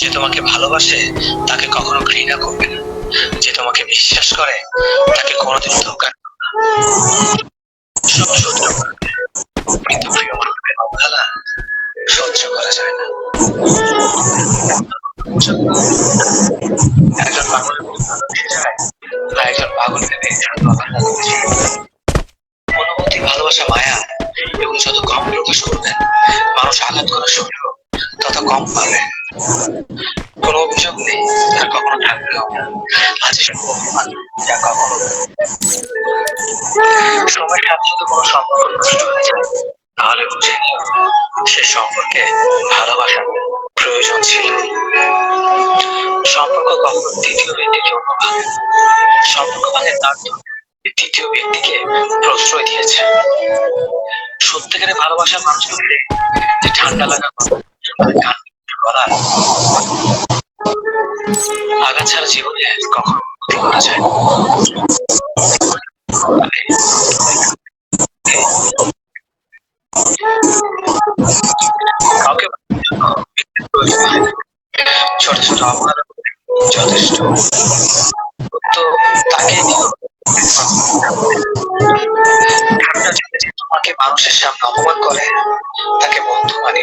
যে তোমাকে ভালোবাসে, তাকে কখনো ঘৃণা করবে না। যে তোমাকে বিশ্বাস করে, তাকে কোনোদিন ধোকা সব সহ্য করবে। কিন্তু অবহেলা সহ্য করা যায় না। একজন একজন পাগল ভেবে অনুভূতি, ভালোবাসা, মায়া এগুলো যত কম প্রকাশ করবেন মানুষ আঘাত করা সহ্য তত কম পাবে। কোনো অভিযোগ নেই, আর কখনো থাকবেও না। আছে যা কখনো। সময়ের সাথে সাথে কোনো সম্পর্ক নষ্ট হয়ে যায়। তাহলে বুঝে সে সম্পর্কে ভালোবাসার প্রয়োজন ছিল। সম্পর্ক কখনো দ্বিতীয় ব্যক্তির জন্য ভাবে না। সম্পর্ক মানে তার দ্বিতীয় ব্যক্তিকে প্রশ্রয় দিয়েছে। সত্যিকারের ভালোবাসার মানুষ যে ঠান্ডা লাগা করা আঘাত জীবনে কখনো ক্ষতি করা যায় ছোট ছোট অপরাধ যথেষ্ট। তো তাকে ঠান্ডা যদি তোমাকে মানুষের সামনে অপমান করে, তাকে বন্ধু সাথে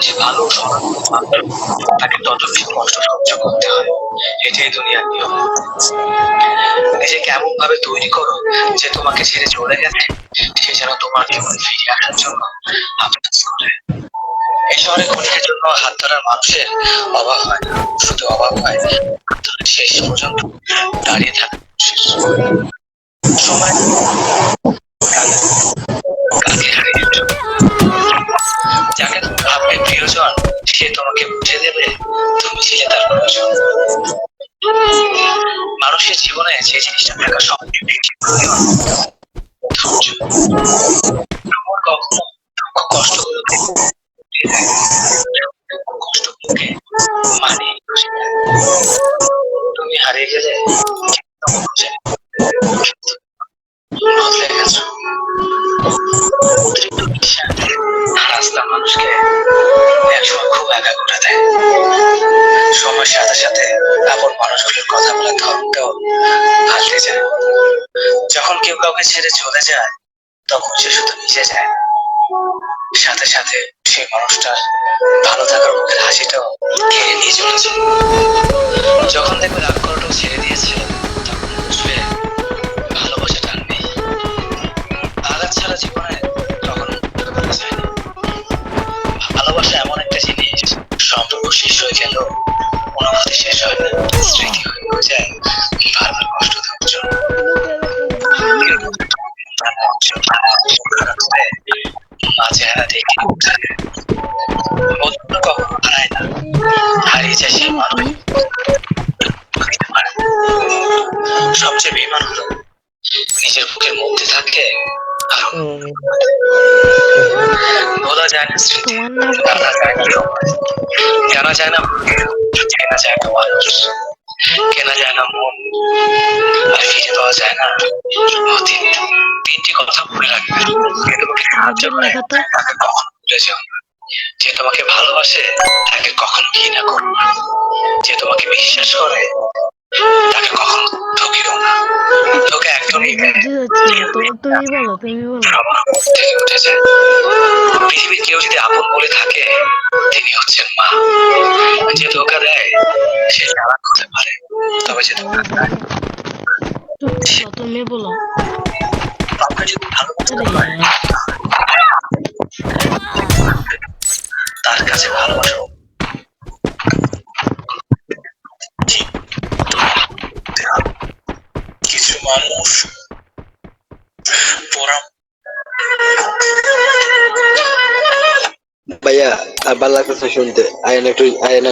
বেশি ভালো তাকে তত বেশি কষ্ট সহ্য করতে হয়। এটাই দুনিয়ার নিয়ম। নিজেকে এমন ভাবে তৈরি করো যে তোমাকে ছেড়ে চলে গেছে, সে যেন তোমার জীবনে ফিরে আসার জন্য আফসোস করে এই শহরে ক্ষণিকের জন্য হাত ধরার মানুষের অভাব হয় শুধু অভাব হয় শেষ পর্যন্ত দাঁড়িয়ে থাকা সে তোমাকে বুঝে দেবে? তুমি ছিলে তার মানুষের জীবনে যে জিনিসটা থাকা সবচেয়ে কষ্ট কষ্টগুলোকে শেখা। তুমি হারিয়ে গেলে অতিরিক্ত কেউ কাউকে ছেড়ে চলে যায়, তখন সে শুধু নিজে যায়। সাথে সাথে সেই মানুষটার ভালো থাকার মুখের হাসিটাও কেড়ে নিয়ে চলেছে। যখন দেখবে রাগ করাটাও ছেড়ে দিয়েছে। বলা যায় না জানা যায় না জানা যায় না চেনা যায় না মানুষ কেনা যায় না মন আর ফিরে দেওয়া যায় না অতীত তিনটি কথা মনে রাখবে তাকে কখনো ভুলে যে তোমাকে ভালোবাসে তাকে কখনো ঘৃণা করো না যে তোমাকে বিশ্বাস করে, তাকে কখনো না তুমি বলো তুমি বলো। পৃথিবীর কেউ যদি আপন বলে থাকে তিনি হচ্ছেন মা। যে ধোকা দেয় সে চালাক হতে পারে। তবে যে তুমি বলো যদি পারে তার কাছে ভালোবাসা কিছু মানুষ ভাইয়া আর ভালো লাগতেছে শুনতে। আয়ন একটু আয়ন